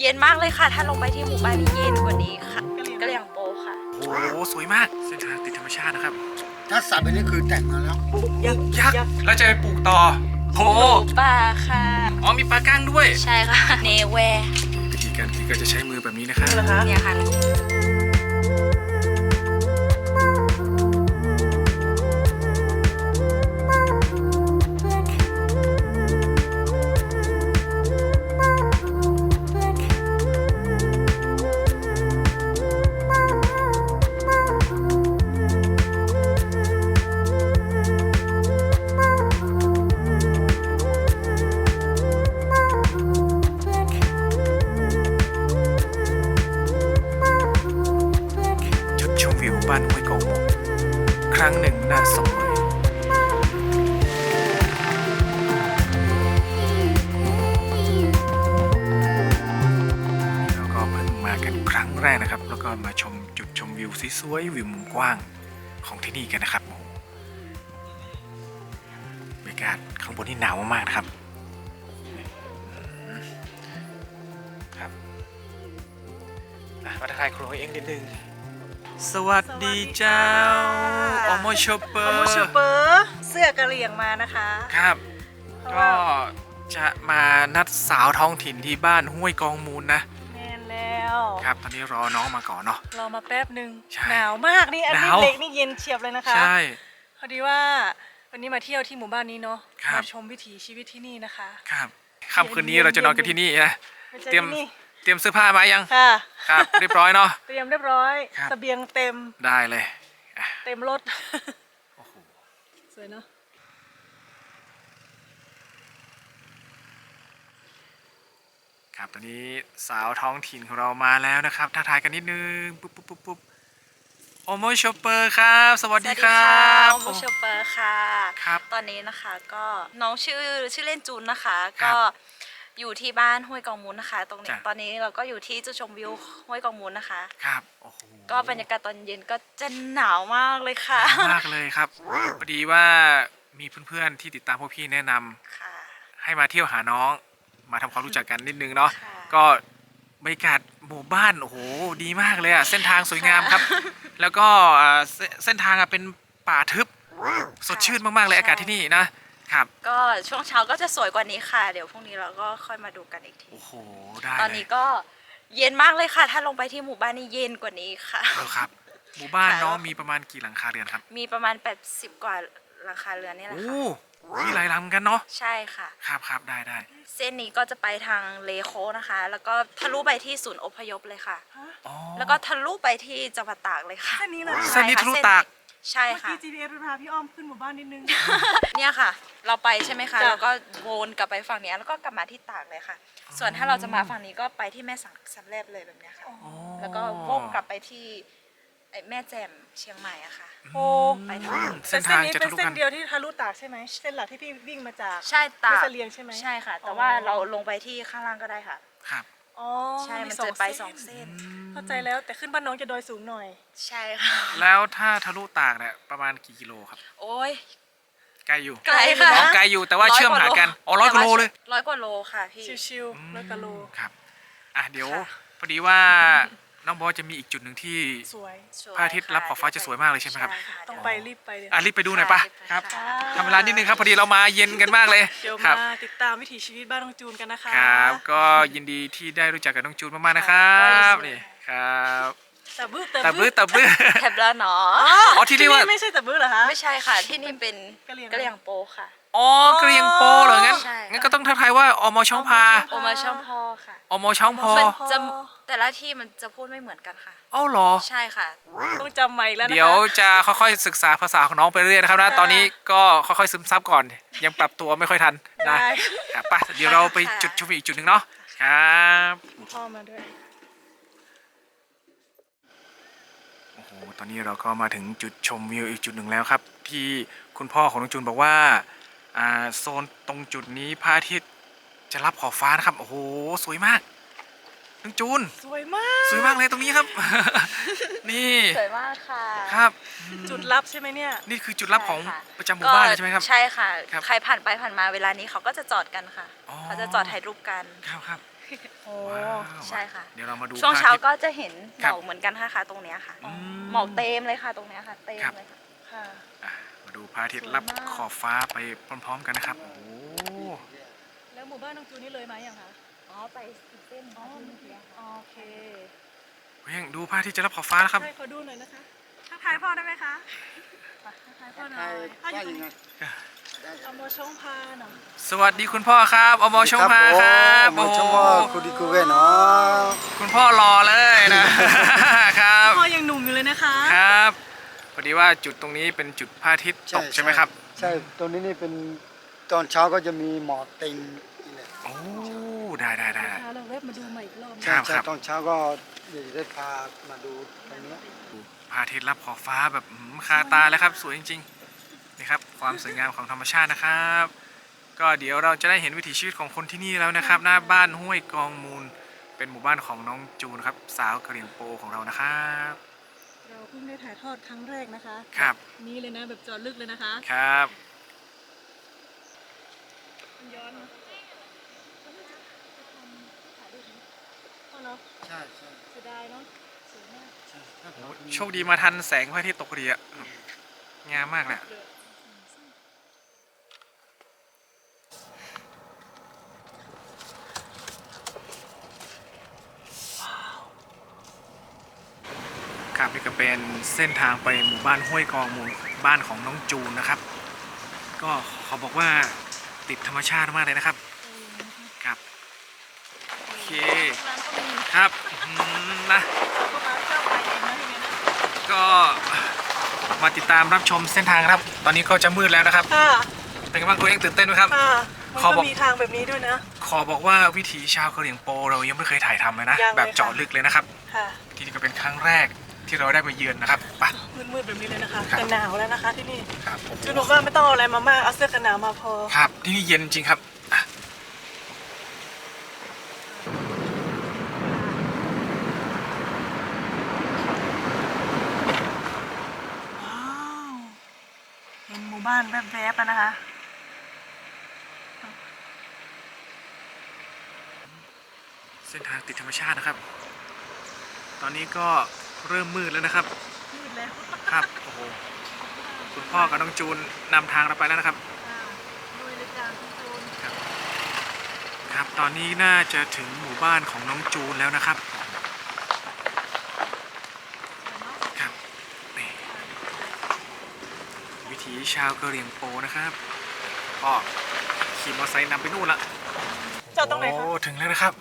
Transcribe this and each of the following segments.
เย็นมากเลยค่ะ ถ้าลงไปที่หมู่บ้านนี้เย็นกว่านี้ค่ะกะเหรี่ยงโปค่ะ โอ้โหสวยมากเส้นทางติดธรรมชาตินะครับ ถ้าสับไปนี่คือแต่งมาแล้ว ยักษ์แล้วจะไปปลูกต่อโหป่าค่ะ อ๋อมีปลาก้างด้วย ใช่ค่ะ เนแววิธีการที่ก็จะใช้มือแบบนี้นะครับ เนี่ยค่ะ สวยๆวิวมุมกว้างของที่นี่กันนะครับโอ้โหบรรยากาศข้างบนนี่หนาวมากๆนะครับอืมครับอะมาทักทายครูเองนิดนึงสวัสดีเจ้าออโมชอปเปอโอร์โมชูเปอร์เสื้อกะเหรี่ยงมานะคะครับเพราะก็ว่าจะมานัดสาวท้องถิ่นที่บ้านห้วยกองมูลนะแน่นแล้ว ครับตอนนี้รอน้องมาก่อนเนาะ รอมาแป๊บหนึ่งใช่หนาวมากนี่อันหนี้นาว เล็กนี่เย็นเฉียบเลยนะคะ ใช่ พอดีว่าวันนี้มาเที่ยวที่หมู่บ้านนี้เนาะครับ มาชมวิถีชีวิตที่นี่นะคะ ครับค่ำคืนนี้เราจะนอนกันที่นี่นะ ไม่ใช่เตรียม ที่นี่เตรียมเสื้อผ้ามายัง ค่ะ ครับ เรียบร้อยเนาะ เตรียมเรียบร้อยครับ เสบียงเต็มได้เลยอะเต็มรถ โอ้โห สวยเนาะ ครับตอนนี้สาวท้องถิ่นของเรามาแล้วนะครับทักทายกันนิดนึงปุ๊บปุ๊บปุ๊บปุ๊บโอโมชอปเปอร์ครับ สวัสดีครับโอโมชูเปอร์ค่ะครับตอนนี้นะคะก็น้องชื่อชื่อเล่นจูนนะคะครัก็บอยู่ที่บ้านห้วยกองมูลนะคะ ตรงนี้จ้ะตอนนี้เราก็อยู่ที่จุดชมวิวห้วยกองมูลนะคะ ครับโอ้โหก็บรรยากาศตอนเย็นก็จะหนาวมากเลยค่ะมากเลยครับพอดีว่ามีเพื่อนๆที่ติดตามพวกพี่แนะนำค่ะให้มาเที่ยวหาน้อง มาทำความรู้จักกันนิดนึงเนาะค่ะก็บรรยากาศหมู่บ้านโอ้โหดีมากเลยอะเส้นทางสวยงามครับ แล้วก็อ่าเสเส้นทางอะเป็นป่าทึบสดชื่นมากๆเลยอากาศที่นี่นะครับก็ช่วงเช้าก็จะสวยกว่านี้ค่ะ เดี๋ยวพรุ่งนี้เราก็ค่อยมาดูกันอีกที โอ้โหได้ตอนนี้ก็เย็นมากเลยค่ะ ถ้าลงไปที่หมู่บ้านนี่เย็นกว่านี้ค่ะเลยครับ หมู่บ้านค่ะน้องมีประมาณกี่หลังคาเรือนครับมีประมาณ 80 กว่าหลังคาเรือนนี่แหละโอ้ค่ะ มีหลายหลังเหมือนกันเนาะใช่ค่ะ ครับครับได้ได้เส้นนี้ก็จะไปทางเลโคนะคะ แล้วก็ทะลุไปที่ศูนย์อพยพเลยค่ะ อ๋อ แล้วก็ทะลุไปที่จังหวัดตากเลยค่ะเส้นนี้เลยเส้นนี้ทะลุตาก ใช่เมื่อค่ะ กี้ GPS มันพาพี่อ้อมขึ้นหมู่บ้านนิดนึง เนี่ยค่ะ เราไปใช่ไหมคะจ้ะแล้วก็วนกลับไปฝั่งเนี้ยแล้วก็กลับมาที่ตากเลยค่ะ ส่วนถ้าเราจะมาฝั่งนี้ก็ไปที่แม่สังสำเร็จเลยแบบเนี้ยค่ะอ๋อแล้วก็วกกลับไปที่ ไอ้แม่แจ่มเชียงใหม่อะค่ะ โอ้ไปทาง เส้แต่นเส้นทางนี้จะเป็ทะนลุเส้กันนเดียวที่ทะลุตากใช่ไหมเส้นหลักที่พี่วิ่งมาจาก ใช่ตากแม่เสลียงใช่ไหมใช่ค่ะ แต่อ๋อว่าเราลงไปที่ข้างล่างก็ได้ค่ะ ครับ อ๋อใช่มันสอจะงไปเส้นสองเส้น เข้าใจแล้วแต่ขึ้นบ้านน้องจะดอยสูงหน่อยใช่ค่ะ แล้วถ้าทะลุตากเนี่ยประมาณกี่กิโลครับโอ้ย ไกลอยู่ไกลค่ะอ๋อไกลอยู่แต่ว่าเชื่อมหากันอ๋อร้อยกว่าโลเลยร้อยกว่าโลค่ะพี่ ชิวๆร้อยกว่าโล ครับ อะเดี๋ยว ค่ะ พอดีว่า น้องบอสจะมีอีกจุดหนึ่งที่สวยสวยพระอาทิตย์รับขอบฟ้าจะสวยมากเลยใช่ไหมครับค่ะต้องไปรีบไปเลยอะรีบไปดูหน่อยปะครับค่ะทำเวลานิดนึงครับพอดีเรามาเย็นกันมากเลยเดี๋ยวครัมาบติดตามวิถีชีวิตบ้านน้องจูนกันนะคะครับก็ยินดีที่ได้รู้จักกับน้องจูนมากๆนะครับนี่ครับแต่บื้อตะบื้อตะบื้อแคบแล้วเนาะอ๋อที่เรียกว่าไม่ใช่แต่บื้อเหรอคะไม่ใช่ค่ะที่นี่เป็นกะเหรี่ยงกะเหรี่ยงโปค่ะ อ๋อกระเรียงโปเหรองั้นใช่งั้นก็ต้องทักทายว่าอมช่องพาโอมาช่องพอค่ะอมช่องพอมันจะแต่ละที่มันจะพูดไม่เหมือนกันค่ะ เอ้าเหรอ ใช่ค่ะ ต้องจำใหม่แล้วนะคะเดี๋ยวจะค่อยๆศึกษาภาษาของน้องไปเรื่อยนะครับนะตอนนี้ก็ค่อยๆซึมซับก่อน ยังปรับตัวไม่ค่อยทันนะได้ครับไปเดี๋ยวเราไปค่ะจุดชมวิวอีกจุดหนึ่งเนาะครับพ่อมาด้วย โอ้โหตอนนี้เราก็มาถึงจุดชมวิวอีกจุดหนึ่งแล้วครับ ที่คุณพ่อของน้องจูนบอกว่า อ่าโซนตรงจุดนี้พระอาทิตย์จะรับขอบฟ้านะครับ โอ้โห สวยมากน้องจูน สวยมาก สวยมากเลยตรงนี้ครับ นี่ สวยมากค่ะ ครับ จุดลับใช่ไหมเนี่ย นี่คือจุดลับของใช่ค่ะประจำหมู่บ้านเลยใช่ไหมครับ ใช่ค่ะครับใครผ่านไปผ่านมาเวลานี้เขาก็จะจอดกันค่ะอ๋อเขาจะจอดถ่ายรูปกัน ครับครับคืโอ้ว้าวใช่ค่ะ เดี๋ยวเรามาดูช่วงพระเช้าอาทิตย์ก็จะเห็นหครัมบอกเหมือนกันค่ะค่ะตรงเนี้ยค่ะอืมหมอกเต็มเลยค่ะตรงเนี้ยค่ะ เต็มครับเลยค่ะค่ะอะมา ดูพระอาทิตย์รับสวยมากขอบฟ้าไปพร้อมๆกันนะครับ โอ้โหแล้วหมู่บ้านน้องจูนนี่เลยไหมยังคะ อ๋อ ไปอีกเส้นค่ะที่เมื่อกี้ค่ะโอเคเฮ้ยดูพระอาทิตย์จะรับขอบฟ้าแล้วครับ ให้ขอดูหน่อยนะคะทักทายพ่อได้ไหมคะไปทักทายพ่อหน่ใช่อยพ่ออว่ายู่ตรงยังไงนี้เอาโมชงพาหน่อยสวัสดีคุณพ่อครับอมชงพาครับโอ้โหชมว่าคุณดีกูเวนเนาะคุณพ่อรอเลยนะครับ พ่อยังหนุ่มอยู่เลยนะคะ ครับ พอดีว่าจุดตรงนี้เป็นจุดพระอาทิตย์ตกใช่ไหมครับใช่ตรงนี้นี่เป็นตอนเช้าก็จะมีหมอกเต็มนี่แหละโอ้ได้ได้ได้ พาเราเว็บมาดูใหม่อีกรอบครัใช่บ ใช่ตอนเช้าก็เดี๋ยวจะได้พามาดูตรงเนี้ยดูพระอาทิตย์รับขอบฟ้าแบบอื้อหือคาตาแล้วครับ สวยจริงๆนี่ครับความสวยงามของธรรมชาตินะครับ ก็เดี๋ยวเราจะได้เห็นวิถีชีวิตของคนที่นี่แล้วนะครับ หน้าบ้านห้วยกองมูล เป็นหมู่บ้านของน้องจูนครับ สาวกะเหรี่ยงโปของเรานะครับเราเพิ่งได้ถ่ายทอดครั้งแรกนะคะ ครับ นี่เลยนะแบบเจอลึกเลยนะคะครับ มันย้อนเนอะพ่อเนาะใช่ใช่เสียดายเนาะสวยมาก ใช่โอ้โชคดีมาทันแสงพระอาทิตย์ตกพอดีอะงามมากเลยอะครับนี่ก็ เป็นเส้นทางไปหมู่บ้านห้วยกองมูลบ้านของน้องจูนนะครับ ก็เขาบอกว่าติดธรรมชาติมากเลยนะครับครับโอเคร้านก็มีครับอืมนะก็มาเจ้าไปเองนะทีนี้นะก็มาติดตามรับชมเส้นทางครับ ตอนนี้ก็จะมืดแล้วนะครับค่ะเป็นไงบ้างตัวเองตื่นเต้นไหมครับค่ะมันขอก็บอกมีทางแบบนี้ด้วยนะ ขอบอกว่าวิถีชาวกะเหรี่ยงโปเรายังไม่เคยถ่ายทำเลยนะยังเลยแบบเจาะค่ะลึกเลยนะครับค่ะที่นี่ก็เป็นครั้งแรก ที่เราได้มาเยือนนะครับไปมืดๆแบบนี้เลยนะคะครับแต่หนาวแล้วนะคะที่นี่ครับโอ้โหจูนบอกว่าไม่ต้องเอาอะไรมามากเอาเสื้อกันหนาวมาพอครับ ที่นี่เย็นจริงครับอะว้าวเห็นหมู่บ้านแวบๆแล้วนะคะเส้นทางติดธรรมชาตินะครับ ตอนนี้ก็ เริ่มมืดแล้วนะครับ มืดแล้วครับ โอ้โห คุณพ่อกับน้องจูนนำทางเราไปแล้วนะครับค่ะลุยเลยจ้าคุณจูนครับ ตอนนี้น่าจะถึงหมู่บ้านของน้องจูนแล้วนะครับครับนี่วิถีชาวกะเหรี่ยงโปนะครับก็ขี่มอเตอร์ไซค์นำไปนู่นละจอดตรงไหนคะโอ้ ถึงแล้วนะครับ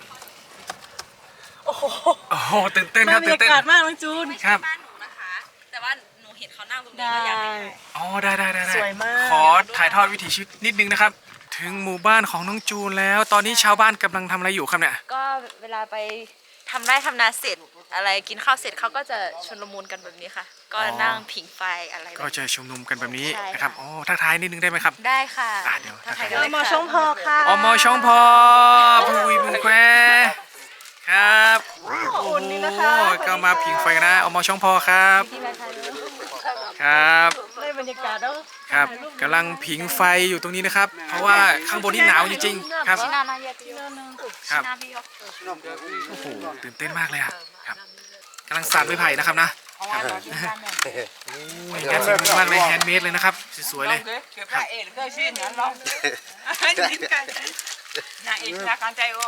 โอ้โหโอ้โหตื่นเต้นคน่ารับบรรตื่นยาเต้น กาศมากน้องจูน ไม่ครัใช่บ บ้านหนูนะคะ แต่ว่าหนูเห็นเขานั่งตรงนี้ได้ก็อยากไปถ่าย อ๋อได้ได้ได้ได้สวยมาก ขอถ่ายทอดวิถีชีวิตนิดนึงนะครับ ถึงหมู่บ้านของน้องจูนแล้ว ตอนนี้ชาวบ้านกำลังทำอะไรอยู่ครับเนี่ย ก็เวลาไปทำไร่ทำนาเสร็จ อะไรกินข้าวเสร็จเขาก็จะชนลมุนกันแบบนี้ค่ะ ก็อ๋อ นั่งผิงไฟอะไรแบบก็จะชุมนุมกันแบบนี้ใช่นะครับค่ะ อ๋อทักทายนิดนึงได้ไหมครับ ได้ค่ะอะเดี๋ยวถ้าใครทักทายก็เลยมาค่ะชงพอค่ะ อมช่องพอผู้วิมุงแคว ครับอุ่นนี่นะคะโอ้ก็มาผิงไฟนะอมช่องพอครับที่มาถ่ายรูปครับได้บรรยากาศแล้วครับกำลังผิงไฟอยู่ตรงนี้นะครับ เพราะว่าข้างบนนี่หนาวจริงๆครับชินานาเยติโยครับชินาพิโยโอ้โหตื่นเต้นมากเลยอะครับกำลังสาดไม้ไผ่นะครับนะเอาว่าเราที่บ้านเนี่ยโอ้ยงานฝีมือมากเลยแฮนด์เมดเลยนะครับสวยๆเลย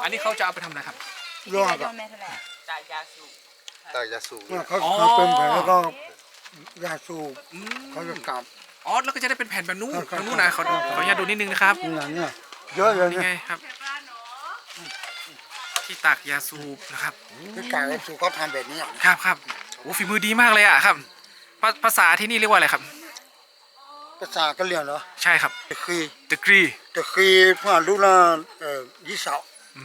อันนี้เขาจะเอาไปทำอะไรครับ ร่วงโดกับนแม่เท่าไหร่ตายาสูบเขาอ๋อ เขาเป็นแผลแล้วก็ยาสูบอืมเขาจะกลับ อ๋อแล้วก็จะได้เป็นแผ่นแบบนู้นครับแบบนู้นนะขอขออนุญาตดูนิดนึงนะครับนี่อย่างเนี้ยเยอะเลยนี่ไงเนี่ยครับ ที่ตักยาสูบนะครับที่กายเขาสูบเขาทำแบบนี้อะครับครับโอ้ฝีมือดีมากเลยอะครับภาภาษาที่นี่เรียกว่าอะไรครับ ภาษาก็เรียนเหรอใช่ครับตะคี degree ตะคีเพื่อรู้ละเอ่อยี่สาวอื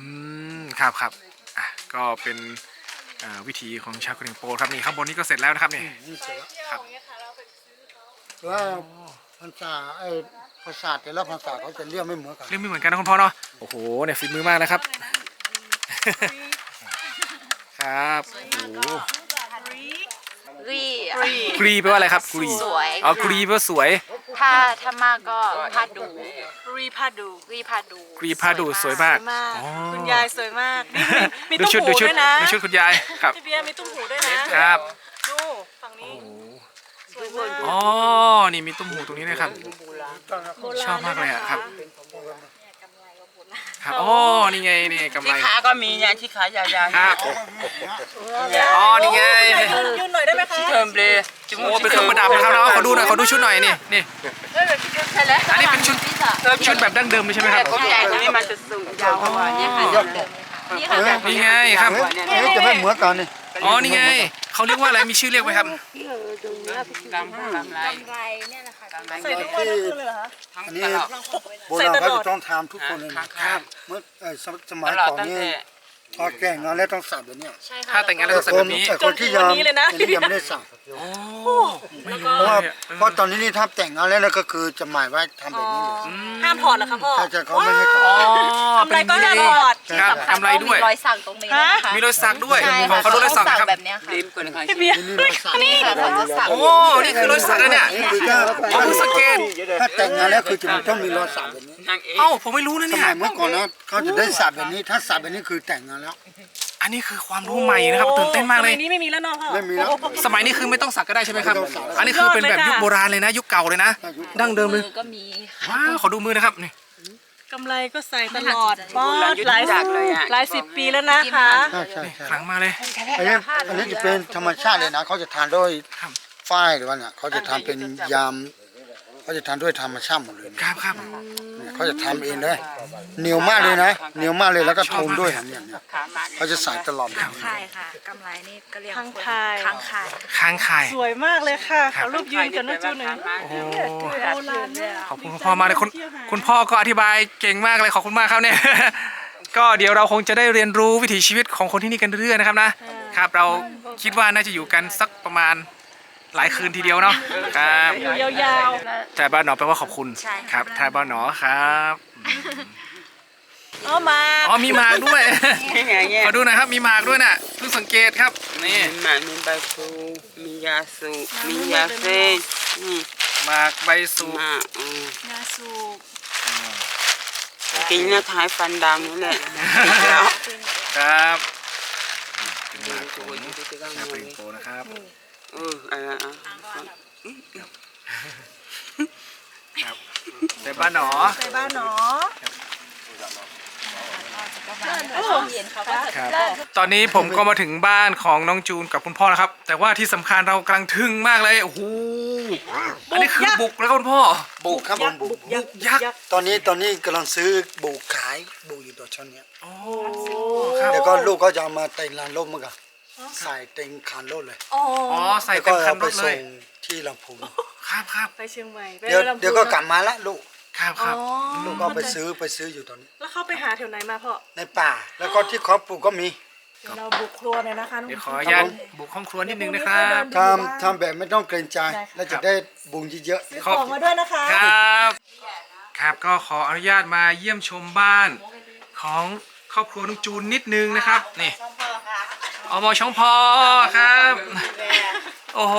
มครับครับอะ ก็เป็นอ่าวิธีของชาวกะเหรี่ยงโปครับนี่ข้างบนนี้ก็เสร็จแล้วนะครับนี่ นี่เสร็จแล้วครับว่าภาษาไอ้ภาษาแต่ละภาษาเขาจะเรียกไม่เหมือนกันเรื่องไม่เหมือนกันนะคุณพ่อเนาะ โอ้โห เนี่ยฝีมือมากนะครับ ครับ โอ้โหรีกรีแปลว่าอะไรครับกรีสวย อ๋อกรีแปลว่าสวย ถ้าถ้ามากก็พาดู รีรีพาดูรีพาดูกรีพาดูสวยมากสวยมาก อ๋อ คุณยายสวยมากนี่มีดูตุ้มชุดหูดูชุดด้วยนะดูชุดคุณยายครับ พี่เบียร์มีตุ้มหูด้วยนะ ครับ ดูฝั่งนี้สวยมากอ๋อ นี่มีตุ้มหูตรงนี้นะครับชอบมากเลยอะครับ ครับอ๋อนี่ไงนี่กำไรที่ขาก็มีเนี่ยที่ขายาวๆครับอ๋อนี่ไงยืนหน่อยได้ไหมคะเทิมเลยจมูโอ้กเป็นเครื่องประดับนะครับเนาะขอดูหน่อยขอดูชุดหน่อยนี่นี่ใช่แล้วอันนี้เป็นชุดชุดแบบดั้งเดิมเลยใช่ไหมครับคนใหญ่ตัวนี้มันจะสูงยาวกว่าเนี่ยค่ะนี่ค่ะนี่ไงครับเอ๊ะจะไม่เหมือนกันนี่อ๋อนี่ไงเขาเรียกว่าอะไรมีชื่อเรียกไหมครับกำกำไรกำไรเนี่ยนะคะ กำไรใส่ทุกวันทั้งคืนเลยเหรอคะ ทั้งอันตนี้ลอด โบราณเขาจะต้องทำทุกคนเลยครันะบครับเมื่อเอ่อสมสตมัยลอดก่อนตั้งนี่แต่ พอแก่งงานแล้วต้องสับแบบเนี้ยใช่ค่ะถ้าแต่งงานแล้วต้องใส่แบบนี้ แต่คนที่ยังอันนี้ยังไม่ได้สับโอ้ไม่เพรู้ราะว่าเลยอะเพราะตอนนี้นี่ถ้าแต่งงานแล้วก็คือจะหมายไว้ทำแบบนี้เลย ห้ามถอดเหรอคะพ่อถ้าจะเขาไม่ให้ถออ๋อดกำไรก็ห้ามถอดครับกำไรด้วย มีรอยสักตรงนี้นะคะมีรอยสักด้วยใช่ขอค่ะเขาดูรอยสักหสันะครับ แบบเนี้ยค่ะริมคนค่ะพี่เบียร์นี่เราสับนี่ค่ะเขาจะสัก โอ้นี่คือรอยสักนะเนี่ยนี่คือถ้าอ๋อเพิ่งสังเกตถ้าแต่งงานแล้วคือจะต้องมีรอยสับแบบนี้ นางเอก เอ้าผมไม่รู้นะสเนี่ยมัยเมื่อก่อนนะเขาจะได้สับแบบนี้ ถ้าสับแบบนี้คือแต่งงานแล้ว อันนี้คือความรู้ใหม่นะครับตื่นเต้นมากเลยสนี้ไม่มีแล้วเน้องพ่อ ไม่มีแล้ว สมัยนี้คือไม่ต้องสักก็ได้ใช่ไหมครับ ไม่ต้องสักอันนี้คือเป็นแบบยุคโบราณเลยนะ ยุคเก่าเลยนะ ดั้งเดิมเลยมือก็มีว้าว ขอดูมือนะครับนี่ กำไรก็ใส่ตลอดโบบอสหลายจักเลยอะหลายสิบปีแล้วนะคะ ใช่ใช่ใช่ครั้งมาเลย อันนี้อันนี้จะเป็นธรรมชาติเลยนะเขาจะทานด้วยครับ ฝ้ายหรือว่าเนี่ยเขาจะทำเป็นยำเขาจะทานด้วยธรรมชาติหมดเลยครับครับเนี่ยเขาจะทำเองเลย เหนียวมากเลยนะเหนียวมากเลยแล้วก็ทูนด้วยเนี่ยเนี่ยขามากเขาจะใส่ตลอดเลย คายค่ะกำไรนี่ก็เรียกค้างคายค้างคายค้างคาย สวยมากเลยค่ะครับขอรูปยืนกับน้องจูนหน่อยโอ้โหโบราณมาก ขอบคุณคุณพ่อมากเลยคุณคุณพ่อก็อธิบายเก่งมากเลยขอบคุณมากครับเนี่ย ก็เดี๋ยวเราคงจะได้เรียนรู้วิถีชีวิตของคนที่นี่กันเรื่อยๆนะครับนะครับ เราคิดว่าน่าจะอยู่กันสักประมาณหลายคืนทีเดียวเนาะครับอยู่ยาวทายบ้านหนอแปลว่าขอบคุณใช่ ครับทายบ้านหนอครับ ๆเอามาอ๋อมีหมากด้วย นี่ไงเนี่ยขอดูหน่อยครับมีหมากด้วยน่ะเพิ่งสังเกตครับนี่มีหมากมีใบพลูมียาสูบมียาเฟนนี่หมากใบสูบหมากอืมยาสูบกินแล้วท้ายฟันดำนี่แหละแล้วครับเป็นหมากของชาปริงโปนะครับเอออะไรอะครับแต่บ้านหนอใส่บ้านหนอ ช่วงเย็นเขาก็จะครับตอนนี้ผมก็มาถึงบ้านของน้องจูนกับคุณพ่อแล้วครับ แต่ว่าที่สำคัญเรากำลังทึ่งมากเลยโอ้โหอันนี้คือบุกแล้วครับคุณพ่อ บุกครับผมบุกยักษ์ยักษ์ยักษ์ ตอนนี้ตอนนี้กำลังซื้อบุกขายบุกอยู่ตัวชนเนี้ยโอ้ครับแล้วก็ลูกก็จะเอามาเต็งลานร่มมั้งกันใส่เต็งคานรถเลยอ๋ออ๋อใส่แล้วเต็ก็มคัเอานรไปถเลส่ยงที่ลำพูนครับครับไปเชียงใหม่ไปเดี๋ยวลำพูนเดี๋ยวก็กลับมาละลูก ครับครับอ๋อ ลูกก็ไปซื้อไปซื้ออยู่ตอนนี้แล้วเข้าไปหาแถวไหนมาพ่อในป่า แล้วก็ที่เขาปลูกก็มีเดี๋ยวเราบุกครัวหน่อยนะคะน้อง เดี๋ยวขออนุญาตบุกห้องครัวนิดนึงนะครับ ทำทำแบบไม่ต้องเกรงใจแล้วจะได้บุญเยอะซื้อของมาด้วยนะคะ ครับ ครับก็ขออนุญาตมาเยี่ยมชมบ้านของครอบครัวน้องจูนนิดนึงนะครับนี่อมช่องพอครับ โอ้โห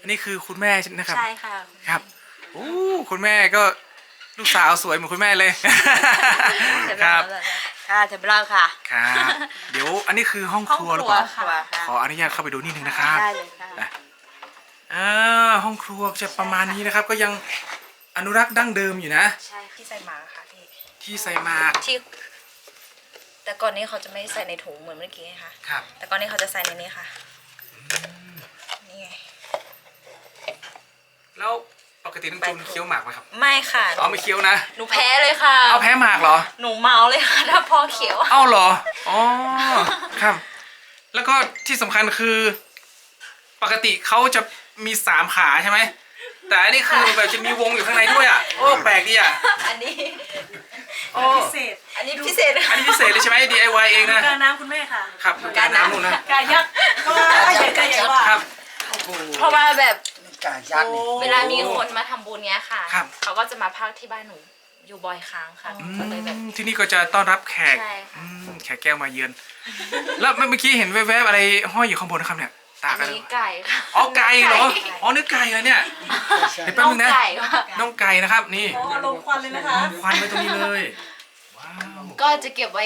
อันนี้คือคุณแม่ใช่ไหมครับ ใช่ค่ะ ครับโอ้คุณแม่ก็ลูกสาวสวยเหมือนคุณแม่เลย ครับ ค่ะเทมเล่าค่ะ ครับ เดี๋ยวอันนี้คือห้องครัวหรือเปล่าขออนุญาตเข้าไปดูนิดนึงนะครับได้เลยค่ะอ่าห้องครัวจะประมาณนี้นะครับ ก็ยังอนุรักษ์ดั้งเดิมอยู่นะ ใช่ที่ใส่หมาค่ะพี่ที่ใส่หมากที่แต่ก่อนนี้เขาจะไม่ใส่ในถุงเหมือนเมื่อกี้ไงคะครับ แต่ก่อนนี้เขาจะใส่ในนี้ค่ะ นี่ไง แล้ว ปกติน้องจูนเคี้ยวหมากไหมครับไม่ค่ะอ๋อไม่เคี้ยวนะหนูแพ้เลยค่ะเอาแพ้หมากเหรอ หนูเมาเลยค่ะถ้าพอเขียวเอ้าเหรออ๋อครับ แล้วก็ที่สำคัญคือ ปกติเขาจะมีสามขาใช่ไหมแต่อันนี้คือแบบจะมีวงอยู่ข้างในด้วยอะโอ้แปลกดีอะอันนี้โอ้พิเศษ อันนี้พิเศษอันนี้พิเศษเลยใช่ไหม DIY เองนะกาน้ำคุณแม่ค่ะ ครับการน้ำนู่นนะกายักษ์ก็ใหญ่กาใหญ่กว่าครับเพราะว่าแบบๆ กายักษ์นี่เวลามีคนมาทำบุญเนี้ยค่ะ ครับ เขาก็จะมาพักที่บ้านหนูอยู่บ่อยครั้งค่ะก็เลยแบบที่นี่ก็จะต้อนรับแขกใช่ค่ะ อืมแขกแก้วมาเยือน แล้วเมื่อกี้เห็นแวบๆอะไรห้อยอยู่ข้างบนนะครับเนี่ย ตากอัอะนไรนี้ไก่ค่ะอ๋อไก่เหรออ๋อเนื้อไก่เหรอเนี่ย ใช่เดี๋ยวแป๊บน่อนึงงนะไก่ค่ะน่องไก่นะครับนี่โอ้ลงควันเลยนะคะควันไว้ตรงนี้เลยว้าว ก็จะเก็บไว้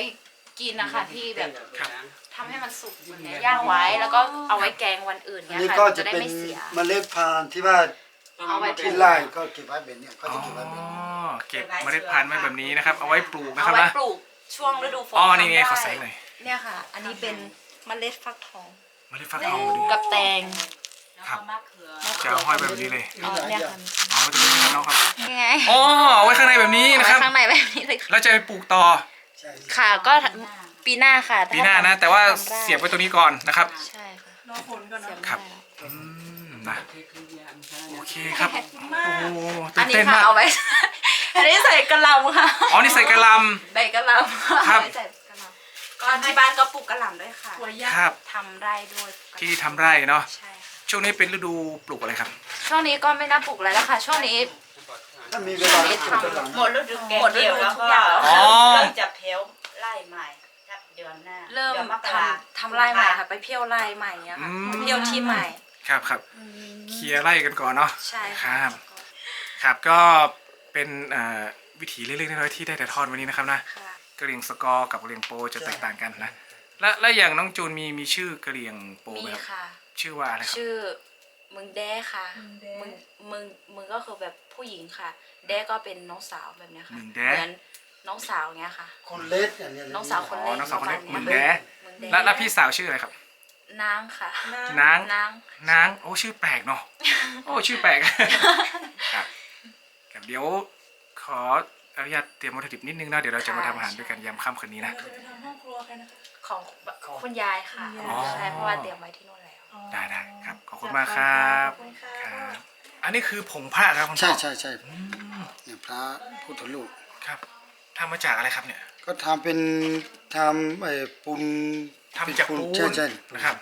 กินนะคะที่แบบ ครับ ทำให้มันสุกอย่างเงี้ยย่างไว้แล้วก็เอาไว้แกงวันอื่นอันเงี้ยนี้ค่ะก็มันจะจะได้เป็นไม่เสีย เมล็ดพันธุ์ที่ว่าเอาไว้ปลูที่กไร่ก็เก็บไว้แบบเนี้ยเขาอ๋อจะเก็บไว้แบบนี้เก็บเมล็ดพันธุ์ไว้แบบนี้นะครับ เอาไว้ปลูกนะคเอารับไว้นะปลูกช่วงฤดูฝนอ๋อนี่ไงทำด้ขอแสงหน่อยเนี่ยค่ะ อันนี้เป็นเมล็ดฟักทองเมล็ดฟักทองดู กับแตงครับจะเอาห้อยแบบนี้เลยอ๋อเนี่ยค่ะอ๋อจะเป็นน้องครับนี่ไงอ๋อเอาไว้ข้างในแบบนี้นะครับเอาไว้ข้างในแบบนี้เลยค่ะแล้วจะไปปลูกต่อ ใช่ใช่ค่ะก็ ปีหน้าค่ะปีหน้านะ แต่ว่าเสียบไว้ตรงนี้ก่อนนะครับ ใช่ค่ะรอฝนก่อนเสียบนะครับได้อืมนะโอเคครับโอ้โหอัตื่นนเต้นมากนี้ค่ะเอาไว้ อันนี้ใส่กระหลำค่ะอ๋อนี่ใส่กระหลใบกระหลำครับเอาไว้ใส่กระหลำก็ที่บ้านก็ปลูกกระหลำด้วยค่ะหัวำยักคษ์รับ ทำไร่ด้วยที่ทำไร่เนาะใช่ค่ะช่วงนี้เป็นฤดูปลูกอะไรครับ ช่วงนี้ก็ไม่น่าปลูกอะไรแล้วค่ะ ช่วงนี้ ถ้ามีเวลาช่วงนี้ก็ปลูกทำกระหล่ำหมดฤดูเก็บหมดฤเกี่ยวดูแล้วทุก็กอย่างแล้วอ๋อ เริ่มจับแถวไล่ใหม่ทับ เดือนหน้าเริ่มดือนกทราำทำไร่ใหม่ค่ะ ไปเที่ยวไร่ใหม่เนี้ยค่ะอืม ไปเที่ยวที่ใหม่ ครับครับเคลียร์ไร่กันก่อนเนาะ ใช่คค่ะรับครับก็เป็นเอ่อวิถีเล็กๆน้อยๆที่ได้แต่ทอดวันนี้นะครับนะค่ะกระเหรี่ยงสกอร์กับกระเหรี่ยงโปจะแตกต่างกันนะและและอย่างน้องจูนมีมีชื่อกระเหรี่ยงโปมีไหมครับค่ะ ชื่อว่าอะไรครับชื่อมึงแด้ค่ะมึงมึงมึงก็คือแบบผู้หญิงค่ะ แด้ก็เป็นน้องสาวแบบเนี้ยค่ะมึงแด้เหมือน น้องสาวเงี้ยค่ะ คนเล็กอย่างเนี้ยน้องสาวคนอ๋อเล็กน้องสาวคนเล็กประมึณงเนี้ยแด้มึงแด้และและพี่สาวชื่ออะไรครับ นางค่ะนาง นาง นาง โอ้ชื่อแปลกเนาะ โอ้ชื่อแปลก ครับครับเดี๋ยวขออนุญาตเตรียมวัตถุดิบนิดนึงนะเดี๋ยวเราจะมาทำอาหารด้วยกันยามค่ำคืนนี้นะ เราจะไปทำห้องครัวกันนะคะ ของคุณยายค่ะอ๋อใช่เพราะว่าเตรียมไว้ที่นู่นแล้วได้ได้ครับขอบคุณมากครับ ขอบคุณค่ะครับ อันนี้คือผงผ้าครับคุณใช่พ่อใช่ใช่เนี่ยพระพุทธรูปครับ ทำมาจากอะไรครับเนี่ย ก็ทำเป็นทำไอ้ปูนทำจากปูนใช่ใช่นะครับ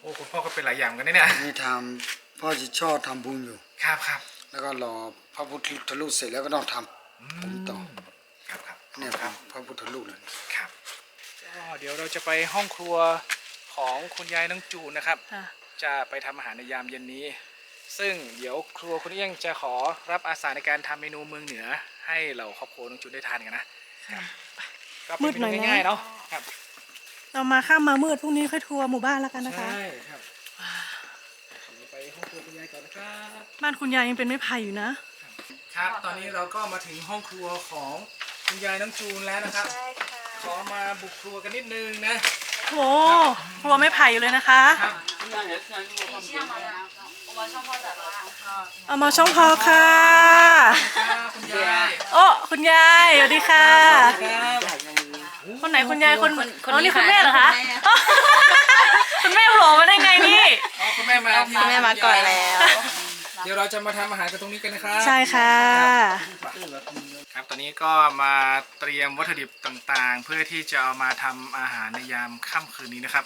โอ้คุณพ่อก็เป็นหลายอย่างเหมือนกันนะเนี่ยนี่ทำพ่อจะชอบทำบุญอยู่ ครับครับแล้วก็รอพระพุทธรูปเสร็จแล้วก็ต้องทำผมต่อ ครับครับเนี่ยครับพระพุทธรูปเลย ครับก็เดี๋ยวเราจะไปห้องครัวของคุณยายน้องจูนนะครับ ค่ะจะไปทำอาหารในยามเย็นนี้ ซึ่งเดี๋ยวครัวคุณเอี้ยงจะขอรับอาสาในการทำเมนูเมืองเหนือ ให้เราครอบครัวน้องจูนได้ทานกันนะก็เป็นมืดหน่อยเมนูนะง่ายๆเนาะครับเรามาข้ามมามืดพรุ่งนี้ค่อยทัวร์หมู่บ้านแล้วกันนะคะใช่ครับเดี๋ยวไปห้องครัวคุณยายก่อนนะครับบ้านคุณยายยังเป็นไม้ไผ่อยู่นะ ครับตอนนี้เราก็มาถึงห้องครัวของคุณยายน้องจูนแล้วนะครับใช่ค่ะขอมาบุกครัวกันนิดนึงนะโหครัวไม้ไผ่อยู่เลยนะคะครับ เอามาช่องพอค่ะ คุณยายโอ้คุณยายสวัสดีค่ะครับคนไหนคุณยายคนคนคนอ๋อนี้นี่คุณค่ะแม่เหรอคะคุณแม่คุณแม่โผล่มาได้ไงนี่ อ๋อคุณแม่มาที่คุณแม่มาก่อนแล้ว เดี๋ยวเราจะมาทำอาหารกันตรงนี้กันนะครับใช่ค่ะ ครับตอนนี้ก็มาเตรียมวัตถุดิบต่างๆ เพื่อที่จะเอามาทำอาหารในยามค่ำคืนนี้นะครับ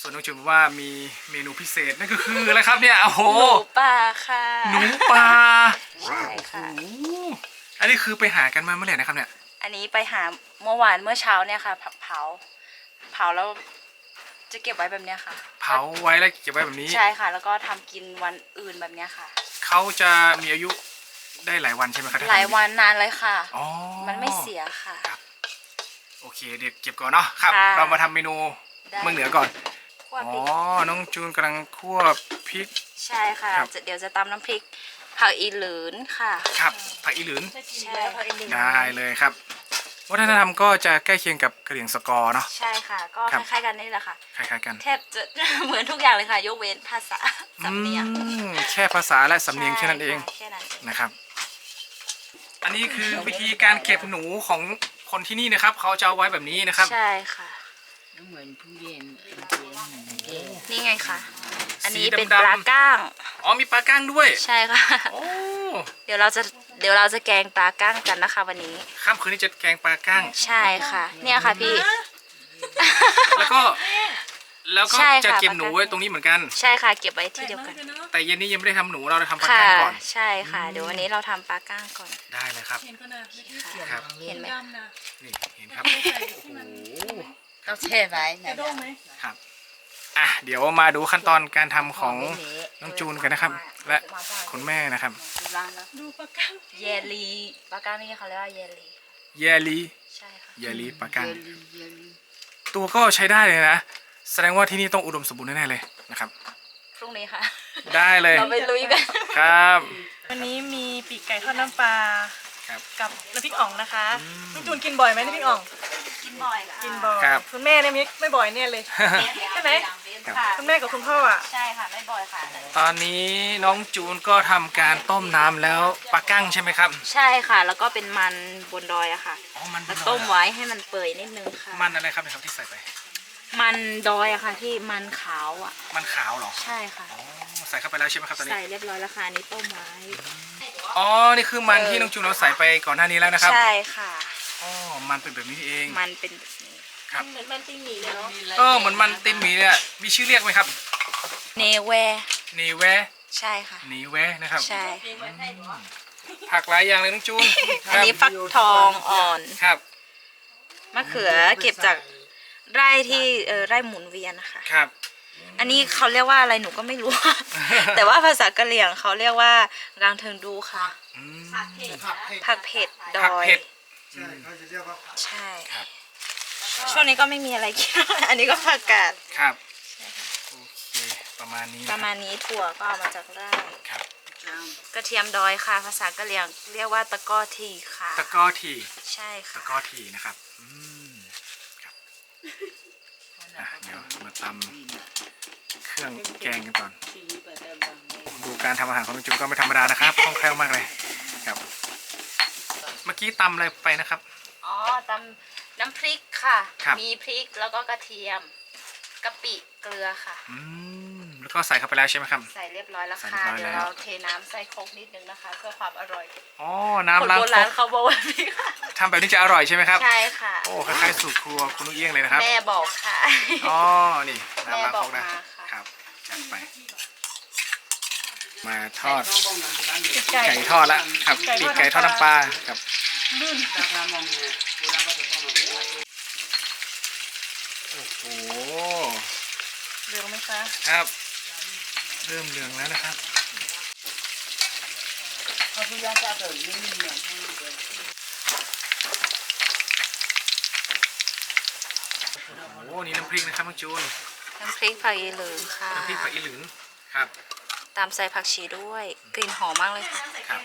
ส่วนน้องจุนบอกว่ามีเมนูพิเศษนั่นก็คืออะไรครับเนี่ยโอ้โหหมูป่าค่ะหนูปลาใช่ค่ะ โอ้โหอันนี้คือไปหากันมาเมื่อไหร่นะครับเนี่ยอันนี้ไปหาเมื่อวานเมื่อเช้าเนี่ยค่ะ เผา เผาแล้วจะเก็บไว้แบบเนี้ยค่ะ เผาไว้แล้วเก็บไว้แบบนี้ ใช่ค่ะ แล้วก็ทำกินวันอื่นแบบเนี้ยค่ะ เขาจะมีอายุได้หลายวันใช่ไหมครับถ้หลายทำวันนานเลยค่ะ อ๋อ มันไม่เสียค่ะ โอเคเดี๋ยวเก็บก่อนเนาะครับ ค่ะเรามาทำเมนูได้ เมืองเหนือก่อน คั่วอ๋พริกอน้องจูนกำลังคั่วพริก ใช่ค่ะครับ จะเดี๋ยวจะตำน้ำพริกผักอีหลืนค่ะ ครับผักอีหลืนใช่ผักอีหลืนได้เลยครับ วัฒนธรรมก็จะใกล้เคียงกับกะเหรี่ยงสกอร์เนาะ ใช่ค่ะ ก็ครับคล้ายๆกันนี่แหละค่ะ คล้ายๆกันแทบจะ เหมือนทุกอย่างเลยค่ะ ยกเว้นภาษาสำเนียงอืมแค่ภาษาและสำเนียงแค่นั้นเองใช่ค่ะแค่นั้นเองนะครับ อันนี้คือวิธีการเก็บหนูของคนที่นี่นะครับ เขาจะเอาไว้แบบนี้นะครับ ใช่ค่ะ เหมือนผู้เย็นนี่ไงค่ะอันนี้สีดำๆเป็นปลาก้าง อ๋อมีปลาก้างด้วย ใช่ค่ะโอ้เดี๋ยวเราจะเดี๋ยวเราจะแกงปลาก้างกันนะคะ วันนี้ค่ำคืนนี้จะแกงปลาก้าง ใช่ค่ะ เนี่ยค่ะพี่ แล้วก็ แล้วก็ใช่ค่ะจะเก็บหนูไว้ตรงนี้เหมือนกัน ใช่ค่ะ เก็บไว้ที่เดียวกัน แต่เย็นนี้ยังไม่ได้ทำหนูเราจะทำปลาค่ะก้างก่อน ใช่ค่ะ เดี๋ยววันนี้เราทำปลาก้างก่อน ได้เลยครับ เห็นก็นะไม่ได้เสียครับเห็นไหมดำนะนี่เห็นครับใส่ที่มันโอ้โห ต้องแช่ไว้กระนะด้งไหมครับอะเดี๋ยวมาดูขั้นตอนการทำของน้องจูนกันนะครับ และคุณแม่นะครับ ดูปากกังเยลลีปลาก้านี่เขาเรียกว่าเยลลีเยลีใช่ค่ะเยลีปลากังตัวก็ใช้ได้เลยนะ แสดงว่าที่นี่ต้องอุดมสมบูรณ์แน่ๆเลยนะครับ พรุ่งนี้ค่ะ ได้เลยเราไปลุยกัน ครับ วันนี้มีปีกไก่ทอดน้ำปลา ครับกับน้ำพริกอ่องนะคะน้องจูนกินบ่อยไหมน้ำพริกอ่อง กินบ่อยค่ะกินบ่อยครับ คุณแม่เนี่ยมิไม่บ่อยเนี่ยเลย ใช่ไหมค่ะคุณแม่กับคุณพ่ออะใช่ค่ะไม่บ่อยค่ะ ตอนนี้น้องจูนก็ทำการต้มน้ำแล้วปลากั้งใช่ไหมครับใช่ค่ะ แล้วก็เป็นมันบนดอยอะค่ะอ๋อมันแล้วต้มไว้ให้มันเปื่อยนิดนึงค่ะ มันอะไรครับเนะครับที่ใส่ไป มันดอยอะค่ะที่มันขาวอะมันขาวเหรอใช่ค่ะ อ๋อใส่เข้าไปแล้วใช่ไหมครับตอนนี้ใส่เรียบร้อยแล้วค่ะอันนี้ต้มไว้อ๋ อ นี่คือมันที่น้องจูนเราใส่ไปก่อนหน้านี้แล้วนะครับ ใช่ค่ะ อ๋อ มันเป็นแบบนี้นี่เอง มันเป็นแบบนี้ครับ เหมือนมันติ้งหมี่เลยเนาะก็เหมือนมันตินหมีเนี่ยมีชื่อเรียกไหมครับ เนเวนีแวใช่ค่ะนีแวนะครับ ใช่ ผักหลายอย่างเลยน้องจูนอันนี้ฟักทองอ่อน ครับ มะเขือเก็บจากไร่ที่เออไร่หมุนเวียนนะคะ ครับ อันนี้เขาเรียกว่าอะไรหนูก็ไม่รู้ แต่ว่าภาษากะเหรี่ยงเขาเรียกว่ารางเทิงดูค่ะ อืม ผักเผ็ดผักเผ็ดดผักอยเผ็ด ใช่เขาจะเรียกว่าผักใช่ ครับ ช่วงนี้ก็ไม่มีอะไรกิน อันนี้ก็ผักกาดครับโอเคประมาณนี้ปนะระมาณนี้ถั่วก็เอามาจากไร่ครับกระเทียมดอยค่ะ ภาษากะเหรี่ยง เรียกว่าตะก้อทีค่ะ ตะกร้อทีใช่ตะค่ะ กร้อทีนะครับอืมครับอะเดี๋ยวมา ตำเครื่องแกงกันก่อน ดูการทำอาหารของน้องจูนก็ไม่ธรรมดานะครับคล่องแคล่วมากเลยครับ เมื่อกี้ตำอะไรไปนะครับ อ๋อตำน้ำพริกค่ะ ครับ มีพริกแล้วก็กระเทียมกะปิเกลือค่ะ อืมแล้วก็ใส่เข้าไปแล้วใช่ไหมครับ ใส่เรียบร้อยแล้วใส่ค่ะเรียบร้อยเดี๋ยวแล้ว เราเทน้ำใส่ครกนิดนึงนะคะ เพื่อความอร่อยอ๋อคนน้ำล้างโบครราณกเขาบอกว่าพี่ค่ะ ทำแบบนี้จะอร่อยใช่ไหมครับ ใช่ค่ะ โอ้คล้ายๆสูตรครัวคุณนุ้ยเอี้ยงเลยนะครับ แม่บอกค่ะ อ๋อ นี่น้ำล้างครกนะแม่บอกมาค่ะ ครับ จัดไป มาทอดปีกไก่ไก่ทอดละครับไก่ปีทกอดไก่ทอดน้ำน้ำปปลาลาครับลื่นโอ้โห เหลืองไหมคะ ครับ เริ่มเหลืองแล้วนะครับโอ้โห นี่น้ำพริกนะครับน้องจูน น้ำพริกผักอีเหลืองค่ะ น้ำพริกผักอีหลึงครับ ตามใส่ผักชีด้วย กลิ่นหอมมากเลยค่ะ ครับ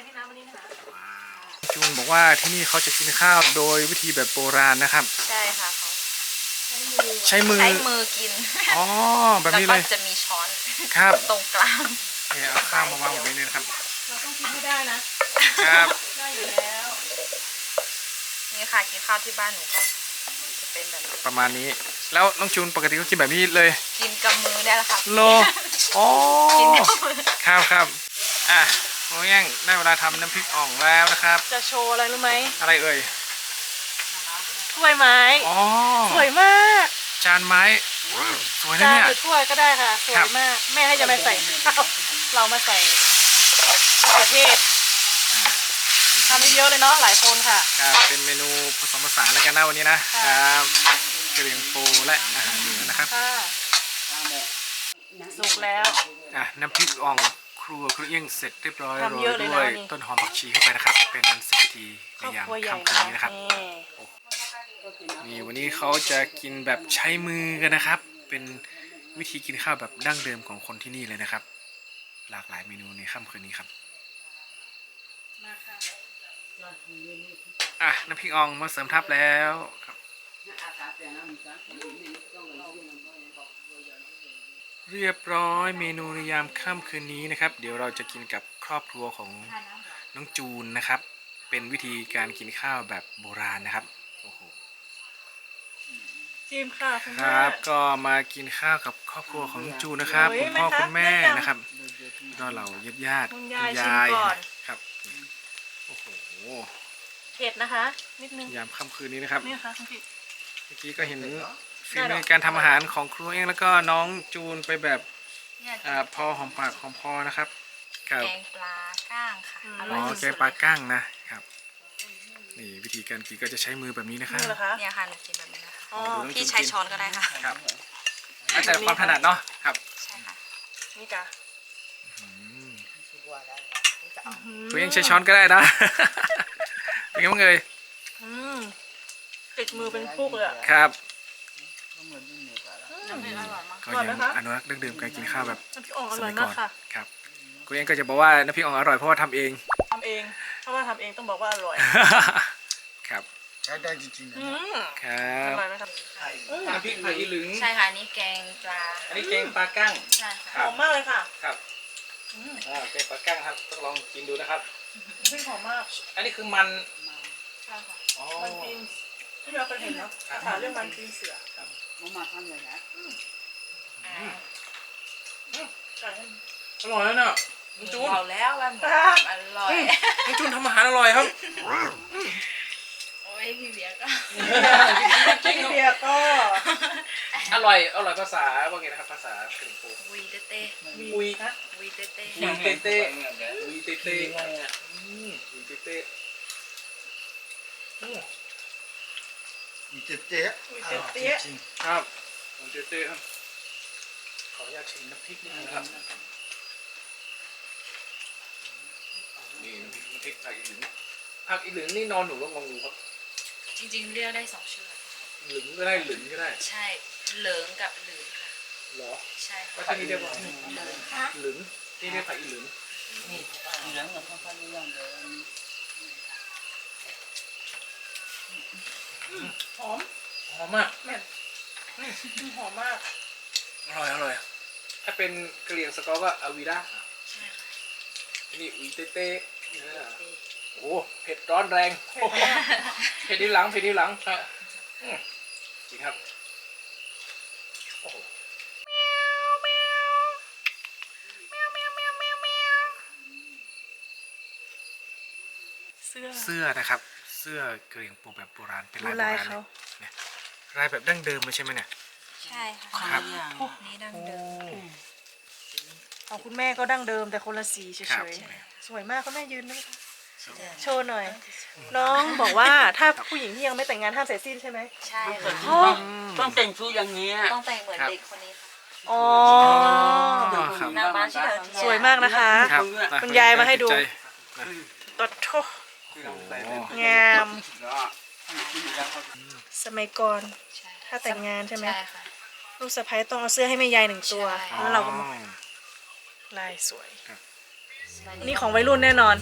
ว้าวจูนบอกว่าที่นี่เขาจะกินข้าวโดยวิธีแบบโบราณนะครับ ใช่ค่ะเขาใช้มือ ใช้มือกิน อ๋อ แบบแล้วนี้ก็เลย จะมีช้อนครับตรงกลาง เนี่ยเอาข้าวมาวางแบบนี้เลยนะครับ เราต้องกินให้ได้นะครับ ได้อยู่แล้ว นี่ค่ะกินข้าวที่บ้านหนูก็จะ เป็นแบบนี้ประมาณนี้ แล้วน้องจูนปกติก็กินแบบนี้เลยกินกับมือได้แล้วค่ะโลอ๋อกินกับมือครับครับอะโอ้ยังได้เวลาทำน้ำพริกอ่องแล้วนะครับ จะโชว์อะไรรู้ไหมอะไรเอ่ยถ้วยไม้อ๋อสวยมาก จานไม้สวยนะจานเนี่ยหรือถ้วยก็ได้ค่ะสวครัยบมาก แม่ให้จะมาใส่ข้าวเรามาใส่มะเขือเทศ ทำเยอะๆเลยเนาะหลายคนค่ะ ครับเป็นเมนูผสมผสานแล้วกันนะวันนี้นะค่ะครับกระเลียงปูและอาหารเหนือนะครับค่ะสุกแล้ว อะน้ำพริกอ่องครัวครัวเอี้ยงเสร็จเรียบร้อยทำเยอะเลยโรนะยนี่ ต้นหอมผักชีเข้าไปนะครับ เป็นอันเสร็จพิธีในครอบยามครัวใหญ่ค่ำคืนนะนี้นะครับนี่นี่วันนี้เขาจะกินแบบใช้มือกันนะครับ เป็นวิธีกินข้าวแบบดั้งเดิมของคนที่นี่เลยนะครับ หลากหลายเมนูในค่ำคืนนี้ครับ มาค่ะ อะน้ำพริกอ่องมาเสริมทับแล้วครับเรียบร้อยเมนูในยามค่ำคืนนี้นะครับ เดี๋ยวเราจะกินกับครอบครัวของน้องจูนนะครับ เป็นวิธีการกินข้าวแบบโบราณนะครับโอ้โหจิมค่ะคุณคแม่รับ ก็มากินข้าวกับครอบครัวของน้องจูนนะครับคุณพ่อคุณแม่นะครับก็เหล่าญาติญาติคุณยายชิมก่อน เผ็ดนะคะ นิดนึงยามค่ำคืนนี้นะครับ นี่ค่ะคุณพี่ เมื่อกี้ก็เห็นฝีได้หรมืออการทำอาหารของครูเองแล้วก็น้องจูนไปแบบอ่าพอหอมปากหอมคอนะครับกับ แกงปลาก้างค่ะออ๋ร่ออยแกสุงดปลาก้างนะครับ นี่วิธีการกินก็จะใช้มือแบบนี้นะครับ นี่เหรอคะๆเนี่ยค่ะหนูกินแบบนี้นะคะอ๋อ ดูน้องพี่จูนใช้กินช้อนก็ได้ค่ะ ครับแล้วแต่ความถนัดเนาะครับใช่ค่ะ นี่กะคุณยังใช้ช้อนก็ได้นะ เป็นไงบ้างเอ่ยอืมติดมือเป็นพุกเลยอะ ครับกอร่อยมากก็ยังอนุรักษ์เรื่องดื่มการกินข้าวแบบน้ำพริกอ่องอสร่อมัยยก่มาอกนค่ะครับคุณยังก็จะบอกว่าน้ำพริกอ่องอร่อยเพราะว่าทำเอง ทำเองเพราะว่าทำเองต้องบอกว่าอร่อยครับใช้ได้จริงๆนะอืมครัอบร่อยไหมครับน้ำพริกผักอีหลึง ใช่ค่ะ นี่แกงปลาอันนี้แกงปลากั้ง ใช่ค่ะ หอมมากเลยค่ะครับอ่าแกงปลากั้งครับ ต้องลองกินดูนะครับพริกหอมมาก อันนี้คือมัน ใช่ค่ะอ๋อ มันปีนที่เราเคยเห็นเนาะครับถามเรื่องมันปีนเสืออ่าไก่ให้อร่อยแล้วเนาะน้องจูน บอกแล้วว่าหมูอร่อยน้องจูนทำอาหารอร่อยครับ โอ้ยพี่เบียร์ก็ จริงพี่ครับเบียร์ก็อร่อย อร่อยภาษาว่าไงนะครับภาษาถึงปูวีเตเต้อุยนะวีเตเต้อุยเตเต้อุยเตเต้อืมอุยเตเต้อื มมีเจ๊เจ๊มีเจ๊เจ๊ะจริงครับอุยเตเต้ครับขออนุญาตชิมน้ำพริกนิดนึงครับนี่น้ำพริกน้ำพริกผักอีหลึงผักอีหลึงนี่นอนหนูต้องงองูครับ จริงๆเรียกได้สองชื่อหลึงก็ได้หลึงก็ได้ ใช่เหลิงกับหลือค่ะเหรอใช่ค่ะแล้วที่นี่เรียกว่าหลึงที่เรียกผักอีหลึงหอม หอมมากแม่นหอมมาก อร่อยอร่อยถ้าเป็นกะเหรี่ยงสกอร์ก็อาวีด้าใช่ค่ะที่นี่อุยเต้เต้เออโอ้โหเผ็ดร้อนแรงโอ้โหเผ็ดที่หลังเผ็ดที่หลังฮะอืมจริงครับโอ้โหเสื้อเสื้อนะครับเสื้อกระเหรี่ยงปูแบบโบราณเป็นลายโบลายราณเขาเลยเนี่ยลายแบบดั้งเดิมเลยใช่ไหมเนี่ย ใช่ค่ะครับนี่ดังเดิมของคุณแม่ก็ดั้งเดิมแต่คนละสีเฉครับ ยๆ สวยมากคุณแม่ยืนได้ไหมคะโชว์หน่อย น้องบอกว่าถ้าผู้หญิงที่ยังไม่แต่งงานห้ามใส่สิ้นใช่ไหมใช่ค่ะต้องแต่งชุดอย่างนี้ยต้องแต่งเหมือนเด็กคนนี้ค่ะอ๋อ อ๋อครับนางบ้านที่เธอสวยมากนะคะ ครับคุณยายมาให้ดูติใจตัดโทโอ้โห งาม สมัยก่อน ใช่ถ้าแต่งงานใช่ไหม ใช่ค่ะลูกสะใภ้ต้องเอาเสื้อให้แม่ยายหนึ่งตัวใช่แล้วเราก็อ๋อลายสวยสมัยนี่ของวัยรุ่นแน่นอน